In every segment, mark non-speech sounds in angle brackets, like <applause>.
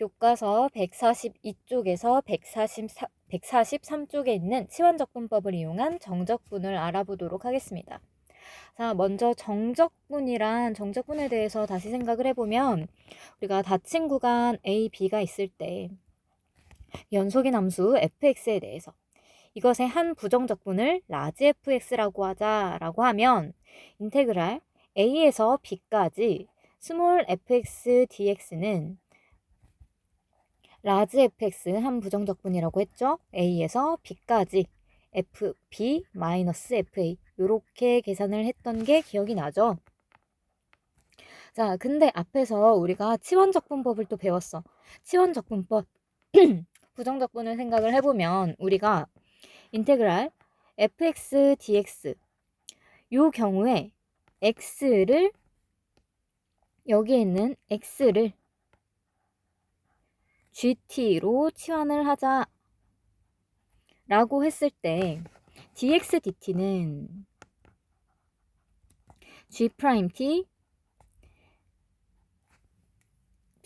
교과서 142쪽에서 144, 143쪽에 있는 치환적분법을 이용한 정적분을 알아보도록 하겠습니다. 자, 먼저 정적분이란 정적분에 대해서 다시 생각을 해보면 우리가 닫힌 구간 A, B가 있을 때 연속인 함수 fx에 대해서 이것의 한 부정적분을 라지 fx라고 하자라고 하면 인테그랄 a에서 b까지 스몰 fx dx는 라지 fx 한 부정적분이라고 했죠. a에서 b까지 f b 마이너스 fa 이렇게 계산을 했던 게 기억이 나죠. 자, 근데 앞에서 우리가 치원적분법을 또 배웠어. 치원적분법 <clears throat> 부정적분을 생각을 해보면 우리가 인테그랄 fx dx 요 경우에 x를 여기에 있는 x를 gt로 치환을 하자 라고 했을 때 dx dt는 g 프라임 t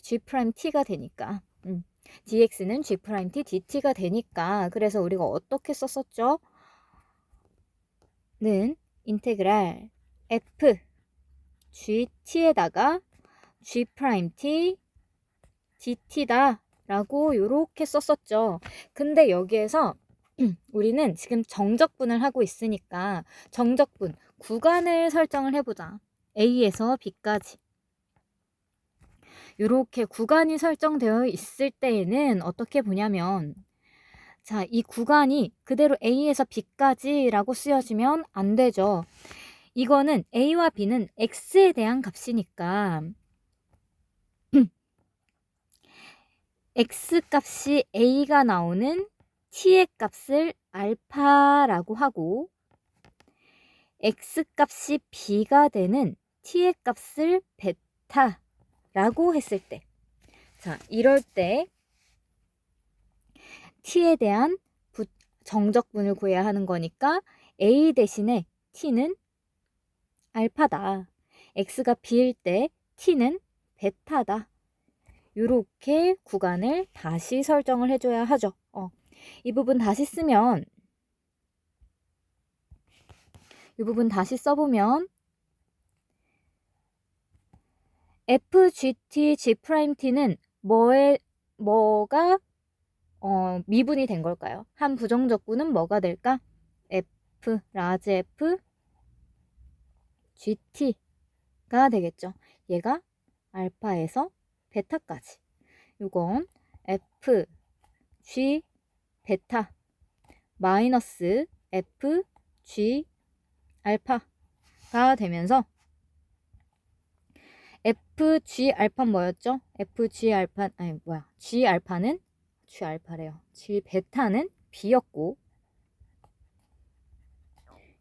g 프라임 t가 되니까 음. dx는 g 프라임 t dt가 되니까 그래서 우리가 어떻게 썼었죠? 는 인테그랄 f gt에다가 g 프라임 t dt다 라고 요렇게 썼었죠. 근데 여기에서 <clears throat> 우리는 지금 정적분을 하고 있으니까 정적분 구간을 설정을 해보자. A에서 B까지. 이렇게 구간이 설정되어 있을 때에는 어떻게 보냐면 자, 이 구간이 그대로 A에서 B까지라고 쓰여지면 안 되죠. 이거는 A와 B는 X에 대한 값이니까 X 값이 A가 나오는 T의 값을 알파라고 하고 X 값이 B가 되는 T의 값을 베타 라고 했을 때, 자, 이럴 때 t에 대한 부, 정적분을 구해야 하는 거니까 a 대신에 t는 알파다. x가 b일 때 t는 베타다. 이렇게 구간을 다시 설정을 해줘야 하죠. 어, 이 부분 다시 쓰면 이 부분 다시 써보면 FGT, G'T는 뭐에, 뭐가, 어, 미분이 된 걸까요? 한 부정적분은 뭐가 될까? F, 라지 F, GT가 되겠죠. 얘가 알파에서 베타까지. 이건 F, G, 베타, 마이너스 F, G, 알파가 되면서 FG 알파 뭐였죠? FG 알파 아니 뭐야? G 알파는 G 알파래요. G 베타는 B였고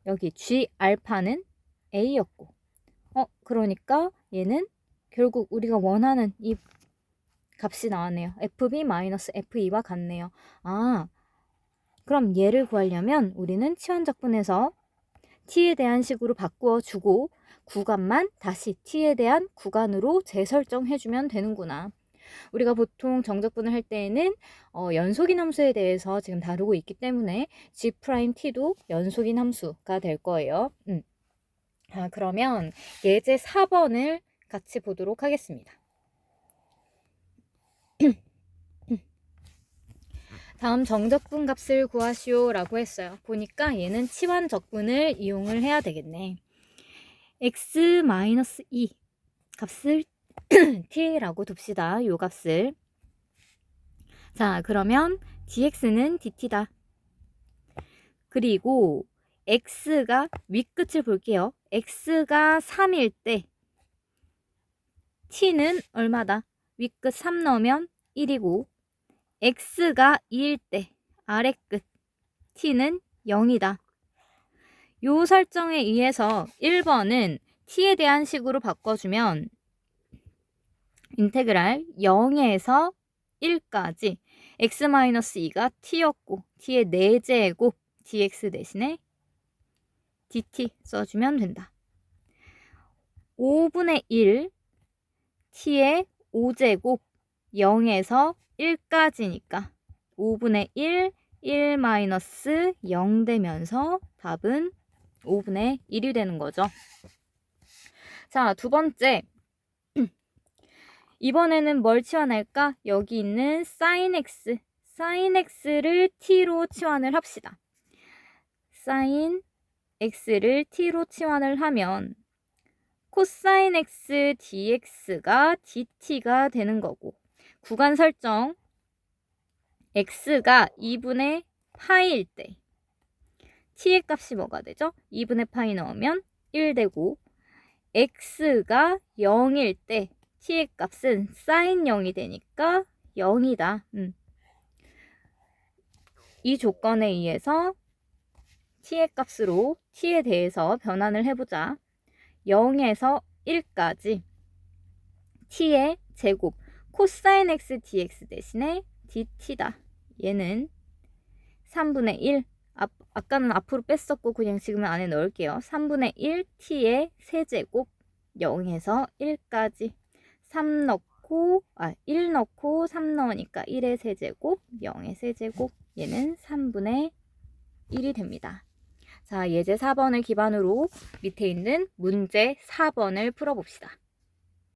여기 G 알파는 A였고 어 그러니까 얘는 결국 우리가 원하는 이 값이 나왔네요. FB 마이너스 FE와 같네요. 아 그럼 얘를 구하려면 우리는 치환적분에서 t에 대한 식으로 바꾸어 주고 구간만 다시 t에 대한 구간으로 재설정해 주면 되는구나. 우리가 보통 정적분을 할 때에는 어, 연속인 함수에 대해서 지금 다루고 있기 때문에 g't도 연속인 함수가 될 거예요. 음. 아, 그러면 예제 4번을 같이 보도록 하겠습니다. <clears throat> 다음 정적분 값을 구하시오 라고 했어요. 보니까 얘는 치환 적분을 이용을 해야 되겠네. x-2 값을 <clears throat> t라고 둡시다. 요 값을. 자, 그러면 dx는 dt다. 그리고 x가 윗끝을 볼게요. x가 3일 때 t는 얼마다? 윗끝 3 넣으면 1이고 x가 2일 때 아래끝 t는 0이다. 요 설정에 의해서 1번은 t에 대한 식으로 바꿔주면 인테그랄 0에서 1까지 x-2가 t였고 t의 4제곱 dx 대신에 dt 써주면 된다. 5분의 1 t의 5제곱 0에서 1까지니까 5분의 1, 1 마이너스 0 되면서 답은 5분의 1이 되는 거죠. 자, 두 번째. <clears throat> 이번에는 뭘 치환할까? 여기 있는 sin x, sin x를 t로 치환을 합시다. sin x를 t로 치환을 하면 코사인 x dx가 dt가 되는 거고 구간 설정 x가 2분의 파이일 때 t의 값이 뭐가 되죠? 2분의 파이 넣으면 1 되고 x가 0일 때 t의 값은 사인 0이 되니까 0이다. 음. 이 조건에 의해서 t의 값으로 t에 대해서 변환을 해보자. 0에서 1까지 t의 제곱 코사인 x dx 대신에 dt다. 얘는 3분의 1 아, 아까는 앞으로 뺐었고 그냥 지금은 안에 넣을게요. 3분의 1 t의 세제곱 0에서 1까지 3 넣고 아, 1 넣고 3 넣으니까 1의 세제곱 0의 세제곱 얘는 3분의 1이 됩니다. 자, 예제 4번을 기반으로 밑에 있는 문제 4번을 풀어봅시다.